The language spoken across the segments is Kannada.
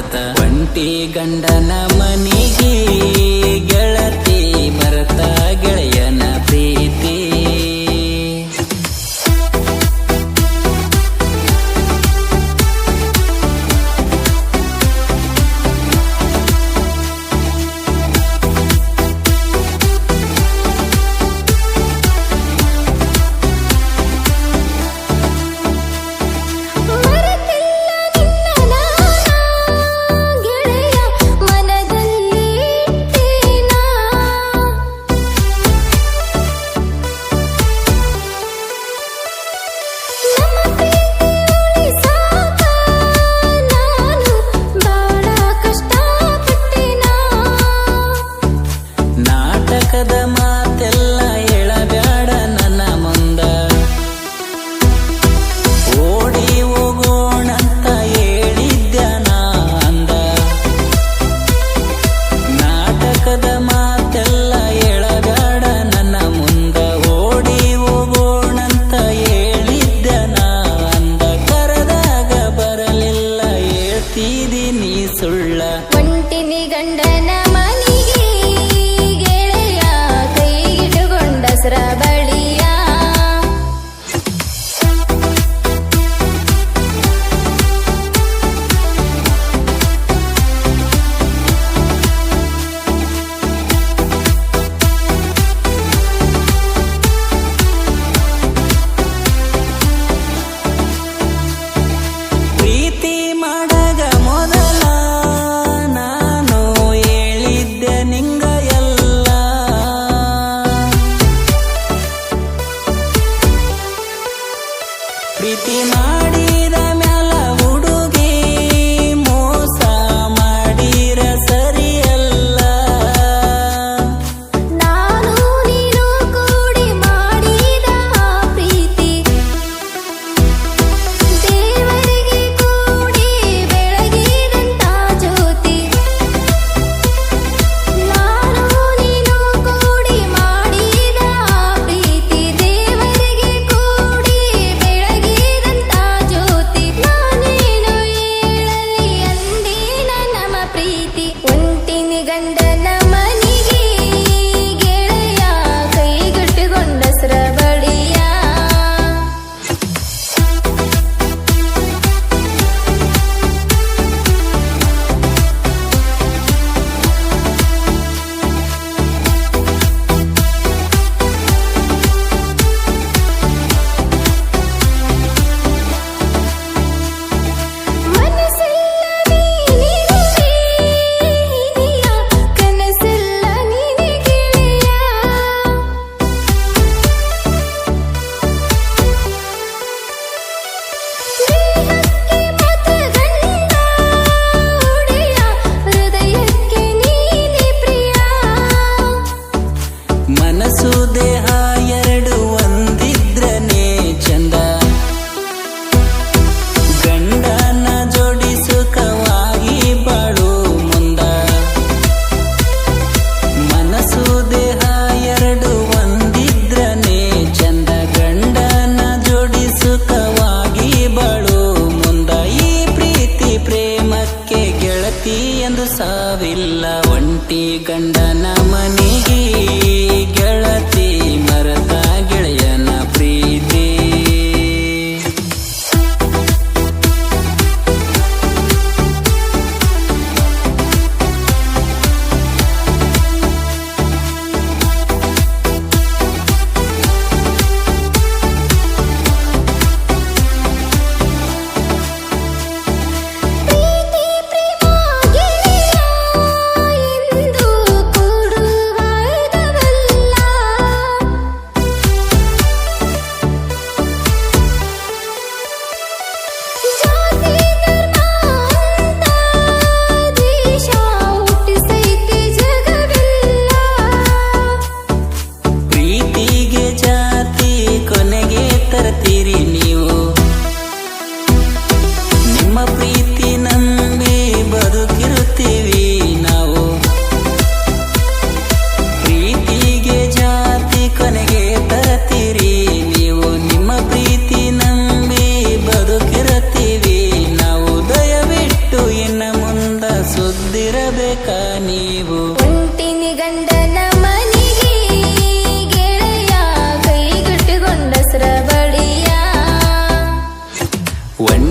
ಮಾಡ್ತ ಒಂಟಿ ಗಂಡನ ಮನಿಗೆ ಗೆಳ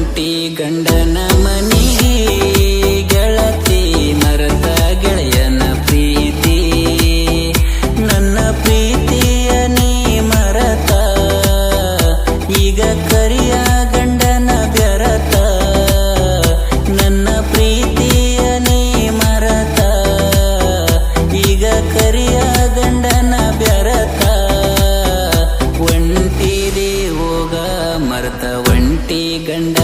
ಹೊಂಟಿ ಗಂಡನ ಮನಿ, ಗೆಳತಿ ಮರದ ಗೆಳೆಯನ ಪ್ರೀತಿ. ನನ್ನ ಪ್ರೀತಿಯ ನೀ ಮರತ, ಈಗ ಕರಿಯ ಗಂಡನ ಬೆರತ. ನನ್ನ ಪ್ರೀತಿಯ ನೀ ಮರತ, ಈಗ ಕರಿಯ ಗಂಡನ ಬೆರತ. ಹೋಗ ಮರತ, ಒಂಟಿ ಗಂಡ